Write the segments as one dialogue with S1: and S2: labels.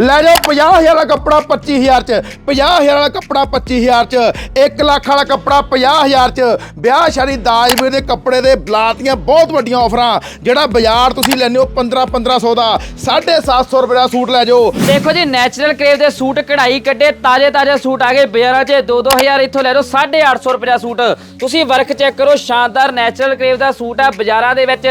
S1: ਲੈ ਜਾਓ 50000 ਵਾਲਾ ਕੱਪੜਾ 25000 ਚ 50000 ਵਾਲਾ ਕੱਪੜਾ 25000 ਚ 1 ਲੱਖ ਵਾਲਾ ਕੱਪੜਾ 50000 ਚ। ਵਿਆਹ ਸ਼ਾਦੀ ਦਾਜ ਵੀਰ ਦੇ ਕੱਪੜੇ ਦੇ ਬਲਾਤੀਆਂ ਬਹੁਤ ਵੱਡੀਆਂ ਆਫਰਾਂ। ਜਿਹੜਾ ਬਾਜ਼ਾਰ ਤੁਸੀਂ ਲੈਂਦੇ ਹੋ 15 1500 ਦਾ 750 ਰੁਪਏ ਦਾ ਸੂਟ ਲੈ ਜਾਓ।
S2: ਦੇਖੋ ਜੀ ਨੈਚੁਰਲ ਕਰੇਵ ਦੇ ਸੂਟ ਕਢਾਈ ਕੱਢੇ ਤਾਜ਼ੇ ਤਾਜ਼ੇ ਸੂਟ ਆ ਗਏ ਬਾਜ਼ਾਰਾਂ 'ਚ। 2-2000 ਇੱਥੋਂ ਲੈ ਲਓ 850 ਰੁਪਏ ਦਾ ਸੂਟ। ਤੁਸੀਂ ਵਰਕ ਚੈੱਕ ਕਰੋ, ਸ਼ਾਨਦਾਰ ਨੈਚੁਰਲ ਕਰੇਵ ਦਾ ਸੂਟ ਆ ਬਾਜ਼ਾਰਾਂ ਦੇ ਵਿੱਚ।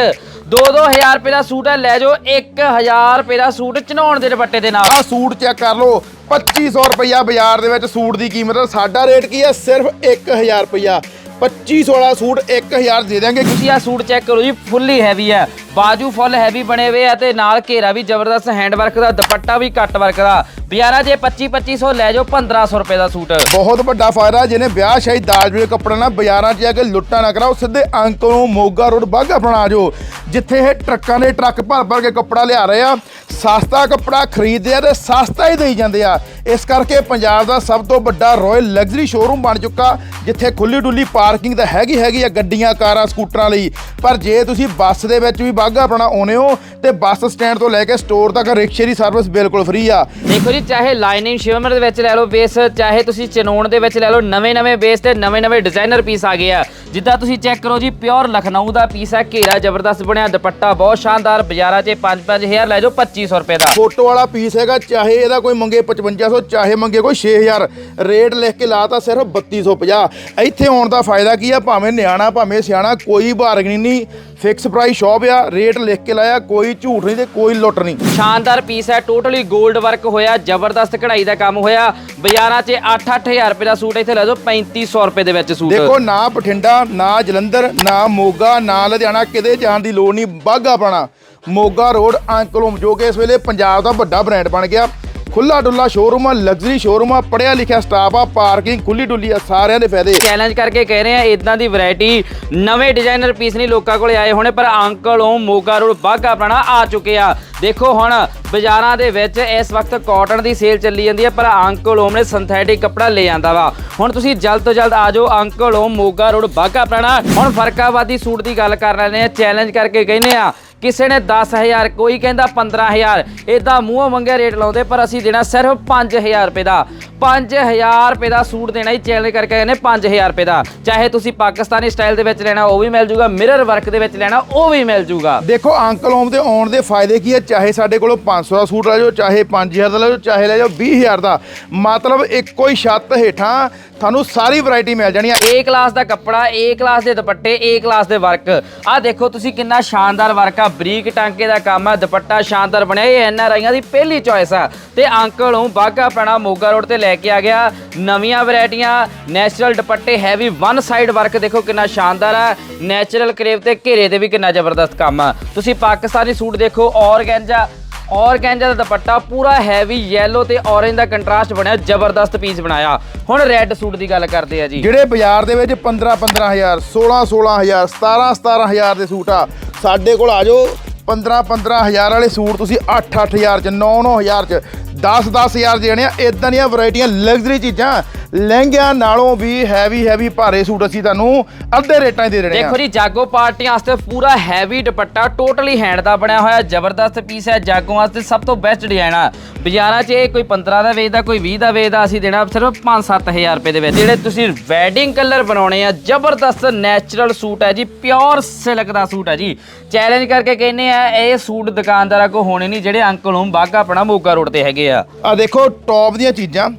S2: 2-2000 ਰੁਪਏ ਦਾ ਸੂਟ ਆ ਲੈ ਜਾਓ 1000 ਰੁਪਏ ਦਾ ਸੂਟ ਚਨਾਉਣ ਦੇ ਦੁਪੱਟੇ ਦੇ ਨਾਲ।
S1: ਆਹ ਸੂਟ ਚੈੱਕ ਕਰ ਲਓ 2500 ਰੁਪਇਆ ਬਾਜ਼ਾਰ ਦੇ ਵਿੱਚ ਸੂਟ ਦੀ ਕੀਮਤ, ਸਾਡਾ ਰੇਟ ਕੀ ਹੈ? ਸਿਰਫ 1000 ਰੁਪਇਆ 2500 ਵਾਲਾ ਸੂਟ 1000 ਦੇ ਦਿਆਂਗੇ।
S2: ਤੁਸੀਂ ਆ ਸੂਟ ਚੈੱਕ ਕਰੋ ਜੀ ਫੁੱਲੀ ਹੈਵੀ ਹੈ ਬਾਜੂ ਫੁੱਲ ਹੈਵੀ ਬਣੇ ਹੋਏ ਆ ਤੇ ਨਾਲ ਘੇਰਾ ਵੀ ਜ਼ਬਰਦਸਤ ਹੈਂਡ ਵਰਕ ਦਾ ਦੁਪੱਟਾ ਵੀ ਕੱਟ ਵਰਕ ਦਾ। ਬਾਜ਼ਾਰਾਂ 'ਚ 25 2500 ਲੈ ਜਾਓ 1500 ਰੁਪਏ ਦਾ ਸੂਟ।
S1: ਬਹੁਤ ਵੱਡਾ ਫਾਇਦਾ ਜਿਹਨੇ ਵਿਆਹ ਸ਼ਾਹੀ ਦਾਜ ਵੇਲੇ ਕੱਪੜਾ ਨਾ ਬਾਜ਼ਾਰਾਂ 'ਚ ਜਾ ਕੇ ਲੁੱਟਾ ਨਾ ਕਰਾਓ ਸਿੱਧੇ ਅੰਕਲ ਨੂੰ ਮੋਗਾ ਰੋਡ ਬਾਗਾ ਬਣਾ ਜਾਓ ਜਿੱਥੇ ਇਹ ਟਰੱਕਾਂ ਦੇ ਟਰੱਕ ਭਰ ਭਰ ਕੇ ਕੱਪੜਾ ਲਿਆ ਰਹੇ ਆ। ਸਸਤਾ ਕੱਪੜਾ ਖਰੀਦਦੇ ਆ ਤੇ ਸਸਤਾ ਹੀ ਦੇਈ ਜਾਂਦੇ ਆ। ਇਸ ਕਰਕੇ ਪੰਜਾਬ ਦਾ ਸਭ ਤੋਂ ਵੱਡਾ ਰਾਇਲ ਲਗਜ਼ਰੀ ਸ਼ੋਰੂਮ ਬਣ ਚੁੱਕਾ, ਜਿੱਥੇ ਖੁੱਲੀ ਡੁੱਲੀ ਪਾਰਕਿੰਗ ਤਾਂ ਹੈਗੀ ਹੈਗੀ ਆ ਗੱਡੀਆਂ, ਕਾਰਾਂ, ਸਕੂਟਰਾਂ ਲਈ। ਪਰ ਜੇ ਤੁਸੀਂ ਬੱਸ ਦੇ ਵਿੱਚ ਵੀ ਬਾਗਾ ਆਪਣਾ ਆਉਨੇ ਹੋ, ਤੇ ਬੱਸ ਸਟੈਂਡ ਤੋਂ ਲੈ ਕੇ ਸਟੋਰ ਤੱਕ ਰਿਕਸ਼ੇ ਦੀ ਸਰਵਿਸ ਬਿਲਕੁਲ ਫ੍ਰੀ ਆ।
S2: ਦੇਖੋ ਜੀ, ਚਾਹੇ ਲਾਈਨਿੰਗ ਸ਼ਿਵਮਰ ਦੇ ਵਿੱਚ ਲੈ ਲਓ ਬੇਸ ਚਾਹੇ ਤੁਸੀਂ ਚਨੋਣ ਦੇ ਵਿੱਚ ਲੈ ਲਓ ਨਵੇਂ ਨਵੇਂ ਬੇਸ ਤੇ ਨਵੇਂ ਨਵੇਂ ਡਿਜ਼ਾਈਨਰ ਪੀਸ ਆ ਗਏ ਆ। ਜਿੱਦਾਂ ਤੁਸੀਂ ਚੈੱਕ ਕਰੋ ਜੀ, ਪਿਓਰ ਲਖਨਊ ਦਾ ਪੀਸ ਹੈ, ਘੇਰਾ ਜ਼ਬਰਦਸਤ ਬਣਿਆ, ਦੁਪੱਟਾ ਬਹੁਤ ਸ਼ਾਨਦਾਰ, ਬਾਜ਼ਾਰਾਂ 'ਚ 5-5000 ਲੈ ਜਾਓ 2500 ਰੁਪਏ ਦਾ।
S1: ਫੋਟੋ ਵਾਲਾ ਪੀਸ ਹੈਗਾ, ਚਾਹੇ ਇਹਦਾ ਕੋਈ ਮੰਗੇ 5500 ਚਾਹੇ ਮੰਗੇ ਕੋਈ 6000 ਰੇਟ ਲਿਖ ਕੇ ਲਾਤਾ ਸਿਰਫ 3250 ਇੱਥੇ ਆਉਣ ਦਾ ਫਾਇਦਾ ਕੀ ਆ? ਭਾਵੇਂ ਨਿਆਣਾ, ਭਾਵੇਂ ਸਿਆਣਾ, ਕੋਈ ਬਾਰਗਨਿੰਗ ਨਹੀਂ। ਫਿਕਸ ਪ੍ਰਾਈਸ ਸ਼ਾਪ ਆ ਰੇਟ ਲਿਖ ਕੇ ਲਾਇਆ ਕੋਈ ਝੂਠ ਨਹੀਂ ਤੇ ਕੋਈ ਲੁੱਟ ਨਹੀਂ।
S2: ਸ਼ਾਨਦਾਰ ਪੀਸ ਹੈ ਟੋਟਲੀ 골ਡ ਵਰਕ ਹੋਇਆ ਜ਼ਬਰਦਸਤ ਕਢਾਈ ਦਾ ਕੰਮ ਹੋਇਆ। ਬਾਜ਼ਾਰਾਂ 'ਚ 8-8000 ਰੁਪਏ ਦਾ ਸੂਟ ਇੱਥੇ ਲੈ ਜਾਓ 3500 ਰੁਪਏ ਦੇ ਵਿੱਚ ਸੂਟ।
S1: ਦੇਖੋ ਨਾ ਬਠਿੰਡਾ ਨਾ ਜਲੰਧਰ ਨਾ ਮੋਗਾ ਨਾ ਲੁਧਿਆਣਾ ਕਿਤੇ ਜਾਣ ਦੀ ਲੋੜ ਨਹੀਂ ਬਾਗਾ ਪਾਣਾ। ਮੋਗਾ ਰੋਡ ਅੰਕਲੋਮ ਜੋ ਕਿ ਇਸ ਵੇਲੇ ਪੰਜਾਬ ਦਾ ਵੱਡਾ ਬ੍ਰਾਂਡ ਬਣ ਗਿਆ। ਖੁੱਲਾ ਡੁੱਲਾ ਸ਼ੋਰੂਮ ਆ ਲਗਜ਼ਰੀ ਸ਼ੋਰੂਮ ਆ ਪੜਿਆ ਲਿਖਿਆ ਸਟਾਫ ਆ ਪਾਰਕਿੰਗ ਖੁੱਲੀ ਡੁੱਲੀ ਆ, ਸਾਰਿਆਂ ਦੇ ਫਾਇਦੇ।
S2: ਚੈਲੰਜ ਕਰਕੇ ਕਹਿ ਰਹੇ ਆ ਇਦਾਂ ਦੀ ਵੈਰਾਈਟੀ ਨਵੇਂ ਡਿਜ਼ਾਈਨਰ ਪੀਸ ਨਹੀਂ ਲੋਕਾਂ ਕੋਲੇ ਆਏ ਹੋਣੇ, ਪਰ ਅੰਕਲ ਉਹ ਮੋਗਾ ਰੋਡ ਬਾਗਾ ਆਪਣਾ ਆ ਚੁੱਕੇ ਆ। ਦੇਖੋ ਹੁਣ ਬਾਜ਼ਾਰਾਂ ਦੇ ਵਿੱਚ ਇਸ ਵਕਤ ਕਾਟਨ ਦੀ ਸੇਲ ਚੱਲੀ ਜਾਂਦੀ ਹੈ ਪਰ ਅੰਕਲ ਓਮ ਨੇ ਸਿੰਥੈਟਿਕ ਕੱਪੜਾ ਲੈ ਆਂਦਾ ਵਾ। ਹੁਣ ਤੁਸੀਂ ਜਲਦ ਤੋਂ ਜਲਦ ਆ ਜਾਓ, ਅੰਕਲ ਓਮ ਮੋਗਾ ਰੋਡ ਬਾਗਾ ਆਪਣਾ। ਹੁਣ ਫਰਕਾਵਾਦੀ ਸੂਟ ਦੀ ਗੱਲ ਕਰ ਲੈਣੇ ਆ ਚੈਲੰਜ ਕਰਕੇ ਕਹਿੰਦੇ ਆ ਕਿਸੇ ਨੇ 10000 ਕੋਈ ਕਹਿੰਦਾ 15000 ਇਦਾਂ ਮੂੰਹੋਂ ਮੰਗਿਆ ਰੇਟ ਲਾਉਂਦੇ, ਪਰ ਅਸੀਂ ਦੇਣਾ ਸਿਰਫ 5000 ਰੁਪਏ ਦਾ। 5000 ਰੁਪਏ ਦਾ ਸੂਟ ਦੇਣਾ ਹੀ ਚੈਲੰਜ ਕਰਕੇ ਕਹਿੰਦੇ 5000 ਰੁਪਏ ਦਾ। ਚਾਹੇ ਤੁਸੀਂ ਪਾਕਿਸਤਾਨੀ ਸਟਾਈਲ ਦੇ ਵਿੱਚ ਲੈਣਾ ਉਹ ਵੀ ਮਿਲ ਜੂਗਾ ਮਿਰਰ ਵਰਕ ਦੇ ਵਿੱਚ ਲੈਣਾ ਉਹ ਵੀ ਮਿਲ ਜੂਗਾ।
S1: ਦੇਖੋ ਅੰਕਲ ਓਮ ਦੇ ਆਉਣ ਦੇ ਫਾਇਦੇ ਕੀ ਹੈ ਚਾਹੇ ਸਾਡੇ ਕੋਲੋਂ 500 ਦਾ ਸੂਟ ਲੈ ਜਾਓ ਚਾਹੇ 5000 ਦਾ ਲੈ ਜਾਓ ਚਾਹੇ ਲੈ ਜਾਓ 20000 ਦਾ। ਮਤਲਬ ਇੱਕੋ ਹੀ ਛੱਤ ਹੇਠਾਂ ਤੁਹਾਨੂੰ ਸਾਰੀ ਵੈਰਾਈਟੀ ਮਿਲ ਜਾਣੀ ਆ।
S2: ਏ ਕਲਾਸ ਦਾ ਕੱਪੜਾ ਏ ਕਲਾਸ ਦੇ ਦੁਪੱਟੇ ਏ ਕਲਾਸ ਦੇ ਵਰਕ ਆਹ ਦੇਖੋ ਤੁਸੀਂ ਕਿੰਨਾ ਸ਼ਾਨਦਾਰ ਵਰਕ ਆ। ਬਰੀਕ ਟਾਂਕੇ ਦਾ ਕੰਮ ਆ ਦੁਪੱਟਾ ਸ਼ਾਨਦਾਰ ਬਣਿਆ ਇਹ ਐਨ ਆਰ ਆਈਆਂ ਦੀ ਪਹਿਲੀ ਚੋਇਸ ਆ। ਤੇ ਅੰਕਲ ਨੂੰ ਬਾਗਾ ਪੈਣਾ ਮੋਗਾ ਰੋਡ ਤੇ ਲੈ ਕੇ ਆ ਗਿਆ। ਨਵੀਆਂ ਵੈਰਾਈਟੀਆਂ ਨੈਚੁਰਲ ਦੁਪੱਟੇ ਹੈਵੀ ਵਨ ਸਾਈਡ ਵਰਕ ਦੇਖੋ ਕਿੰਨਾ ਸ਼ਾਨਦਾਰ ਆ। ਨੈਚੁਰਲ ਕਰੇਵ ਤੇ ਘੇਰੇ ਦੇ ਵੀ ਕਿੰਨਾ ਜ਼ਬਰਦਸਤ ਕੰਮ ਆ। ਤੁਸੀਂ ਪਾਕਿਸਤਾਨੀ ਸੂਟ ਦੇਖੋ, ਔਰਗੈਂਜਾ ਔਰਗੈਂਜਾ ਦਾ ਦੁਪੱਟਾ ਪੂਰਾ ਹੈਵੀ ਯੈਲੋ ਤੇ ਔਰੇਂਜ ਦਾ ਕੰਟਰਾਸਟ ਬਣਿਆ, ਜ਼ਬਰਦਸਤ ਪੀਸ ਬਣਾਇਆ। ਹੁਣ ਰੈੱਡ ਸੂਟ ਦੀ ਗੱਲ ਕਰਦੇ ਆ ਜੀ।
S1: ਜਿਹੜੇ ਬਾਜ਼ਾਰ ਦੇ ਵਿੱਚ 15 15000 16 16000 17 17000 ਦੇ ਸੂਟ ਆ, ਸਾਡੇ ਕੋਲ ਆ ਜਾਓ। 15 15000 ਵਾਲੇ ਸੂਟ ਤੁਸੀਂ 8 8000 ਚ 9 9000 ਚ 10 10000 ਜਾਣੇ ਆ। ਇਦਾਂ ਦੀਆਂ ਵੈਰਾਈਟੀਆਂ ਲਗਜ਼ਰੀ ਚੀਜ਼ਾਂ ਲਹਿੰਗਿਆਂ ਨਾਲੋਂ ਵੀ ਹੈਵੀ ਹੈਵੀ ਭਾਰੇ ਸੂਟ ਅਸੀਂ ਤੁਹਾਨੂੰ ਅੱਧੇ ਰੇਟਾਂ 'ਚ ਦੇ ਦੇਣੇ ਆ।
S2: ਦੇਖੋ ਜੀ ਜਾਗੋ ਪਾਰਟੀਆਂ ਵਾਸਤੇ ਪੂਰਾ ਹੈਵੀ ਦੁਪੱਟਾ ਟੋਟਲੀ ਹੈਂਡ ਦਾ ਬਣਿਆ ਹੋਇਆ ਜ਼ਬਰਦਸਤ ਪੀਸ ਹੈ ਜਾਗੋ ਵਾਸਤੇ ਸਭ ਤੋਂ ਬੈਸਟ ਡਿਜ਼ਾਈਨ ਆ। ਬਾਜ਼ਾਰਾਂ 'ਚ ਇਹ ਕੋਈ 15 ਦਾ ਵੇਚਦਾ ਕੋਈ 20 ਦਾ ਵੇਚਦਾ ਅਸੀਂ ਦੇਣਾ ਸਿਰਫ 5-7000 ਰੁਪਏ ਦੇ ਵਿੱਚ। ਜਿਹੜੇ ਤੁਸੀਂ ਵੈਡਿੰਗ ਕਲਰ ਬਣਾਉਣੇ ਆ ਜ਼ਬਰਦਸਤ ਨੈਚੁਰਲ ਸੂਟ ਹੈ ਜੀ ਪਿਓਰ ਸਿਲਕ ਦਾ ਸੂਟ ਹੈ ਜੀ। ਚੈਲੰਜ ਕਰਕੇ ਕਹਿੰਨੇ ਆ ਇਹ ਸੂਟ ਦੁਕਾਨਦਾਰਾਂ ਕੋ ਹੋਣੇ ਨਹੀਂ ਜਿਹੜੇ ਅੰਕਲ ਨੂੰ ਬਾਗਾ ਆਪਣਾ ਮੋਗਾ ਰੋਡ ਤੇ ਹੈਗੇ ਆ।
S1: ਆ ਦੇਖੋ ਟੌਪ ਦੀਆਂ ਚੀਜ਼ਾਂ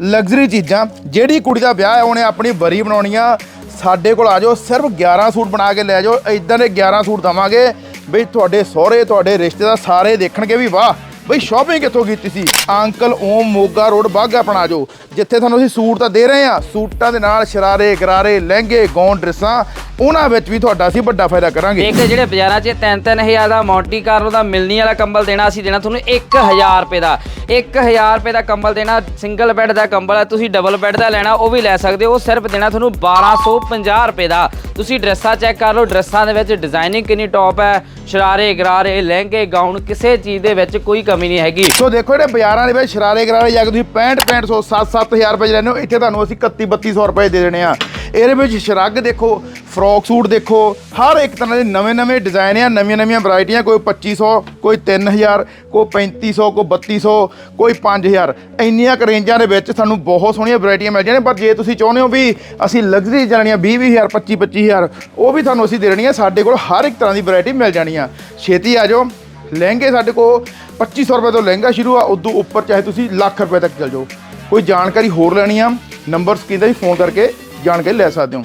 S1: ਲਗਜ਼ਰੀ ਚੀਜ਼ਾਂ। ਜਿਹੜੀ ਕੁੜੀ ਦਾ ਵਿਆਹ ਹੈ, ਉਹਨੇ ਆਪਣੀ ਬਰੀ ਬਣਾਉਣੀ ਆ ਸਾਡੇ ਕੋਲ ਆ ਜਾਓ, ਸਿਰਫ 11 ਸੂਟ ਬਣਾ ਕੇ ਲੈ ਜਾਓ। ਇਦਾਂ ਦੇ 11 ਸੂਟ ਦਵਾਂਗੇ ਵੀ ਤੁਹਾਡੇ ਸਹੁਰੇ, ਤੁਹਾਡੇ ਰਿਸ਼ਤੇਦਾਰ ਸਾਰੇ ਦੇਖਣਗੇ ਵੀ ਵਾਹ ਬਈ ਸ਼ਾਪਿੰਗ ਕਿੱਥੋਂ ਕੀਤੀ ਸੀ? ਅੰਕਲ ਓਮ ਮੋਗਾ ਰੋਡ ਬਾਗਾ ਆਪਣਾ ਜਿੱਥੇ ਤੁਹਾਨੂੰ ਅਸੀਂ ਸੂਟ ਤਾਂ ਦੇ ਰਹੇ ਆ ਸੂਟਾਂ ਦੇ ਨਾਲ ਸ਼ਰਾਰੇ, ਗਰਾਰੇ, ਲਹਿੰਗੇ ਗੌਨ ਡਰੈਸਾਂ, ਉਹਨਾਂ ਵਿੱਚ ਵੀ ਤੁਹਾਡਾ ਅਸੀਂ ਵੱਡਾ ਫਾਇਦਾ ਕਰਾਂਗੇ।
S2: ਇੱਕ ਜਿਹੜੇ ਬਾਜ਼ਾਰਾਂ 'ਚ 3-3000 ਦਾ ਮੌਂਟੀ ਕਾਰਲੋ ਦਾ ਮਿਲਣੀ ਵਾਲਾ ਕੰਬਲ ਦੇਣਾ, ਅਸੀਂ ਦੇਣਾ ਤੁਹਾਨੂੰ 1000 ਰੁਪਏ ਦਾ। 1000 ਰੁਪਏ ਦਾ ਕੰਬਲ ਦੇਣਾ ਸਿੰਗਲ ਬੈੱਡ ਦਾ ਕੰਬਲ ਹੈ, ਤੁਸੀਂ ਡਬਲ ਬੈੱਡ ਦਾ ਲੈਣਾ, ਉਹ ਵੀ ਲੈ ਸਕਦੇ ਹੋ। ਉਹ ਸਿਰਫ ਦੇਣਾ ਤੁਹਾਨੂੰ 1250 ਰੁਪਏ ਦਾ। ਤੁਸੀਂ ਡਰੈਸਾਂ ਚੈੱਕ ਕਰ ਲਓ, ਡਰੈਸਾਂ ਦੇ ਵਿੱਚ ਡਿਜ਼ਾਈਨਿੰਗ ਕਿੰਨੀ ਟੌਪ ਹੈ। ਸ਼ਰਾਰੇ, ਗਰਾਰੇ, ਲਹਿੰਗੇ ਗਾਊਨ ਕਿਸੇ ਚੀਜ਼ ਦੇ ਵਿੱਚ ਕੋਈ ਕਮੀ ਨਹੀਂ ਹੈਗੀ।
S1: ਸੋ ਦੇਖੋ ਜਿਹੜੇ ਬਾਜ਼ਾਰਾਂ ਦੇ ਵਿੱਚ ਸ਼ਰਾਰੇ ਗਰਾਰੇ ਜਾ ਕੇ ਤੁਸੀਂ 65 6500 7 7000 ਰੁਪਏ 'ਚ ਲੈਂਦੇ ਹੋ ਇੱਥੇ ਤੁਹਾਨੂੰ ਅਸੀਂ 31 3200 ਰੁਪਏ ਦੇ ਦੇਣੇ ਆ। ਇਹਦੇ ਵਿੱਚ ਸ਼ਰੱਗ ਦੇਖੋ, ਫਰੋਕ ਸੂਟ ਦੇਖੋ, ਹਰ ਇੱਕ ਤਰ੍ਹਾਂ ਦੇ ਨਵੇਂ-ਨਵੇਂ ਡਿਜ਼ਾਈਨ ਆ ਨਵੀਆਂ-ਨਵੀਆਂ ਵੈਰਾਈਟੀਆਂ, ਕੋਈ 2500 ਕੋਈ 3000 ਕੋਈ 3500 ਕੋਈ 3200 ਕੋਈ 5000 ਇੰਨੀਆਂ ਕੁ ਰੇਂਜਾਂ ਦੇ ਵਿੱਚ ਸਾਨੂੰ ਬਹੁਤ ਸੋਹਣੀਆਂ ਵੈਰਾਈਟੀਆਂ ਮਿਲ ਜਾਣੀਆਂ, ਪਰ ਜੇ ਤੁਸੀਂ ਚਾਹੁੰਦੇ ਹੋ ਵੀ ਅਸੀਂ ਲਗਜ਼ਰੀ ਜਾਣੀਆਂ 20-20000 25-25000 ਉਹ ਵੀ ਤੁਹਾਨੂੰ ਅਸੀਂ ਦੇ ਦੇਣੀਆਂ, ਸਾਡੇ ਕੋਲ ਹਰ ਇੱਕ ਤਰ੍ਹਾਂ ਦੀ ਵੈਰਾਈਟੀ ਮਿਲ ਜਾਣੀ ਆ ਛੇਤੀ ਆ ਜਾਓ, ਲਹਿੰਗੇ ਸਾਡੇ ਕੋਲ 2500 ਰੁਪਏ ਤੋਂ ਲਹਿੰਗਾ ਸ਼ੁਰੂ ਆ, ਉਦੋਂ ਉੱਪਰ ਚਾਹੇ ਤੁਸੀਂ ਲੱਖ ਰੁਪਏ ਤੱਕ ਚਲ ਜਾਓ। ਕੋਈ ਜਾਣਕਾਰੀ ਹੋਰ ਲੈਣੀ ਆ, ਨੰਬਰ ਸਕਰੀਨ ਤੇ ਫੋਨ ਕਰਕੇ ਜਾਣਕਾਰੀ ਲੈ ਸਕਦੇ ਹੋ।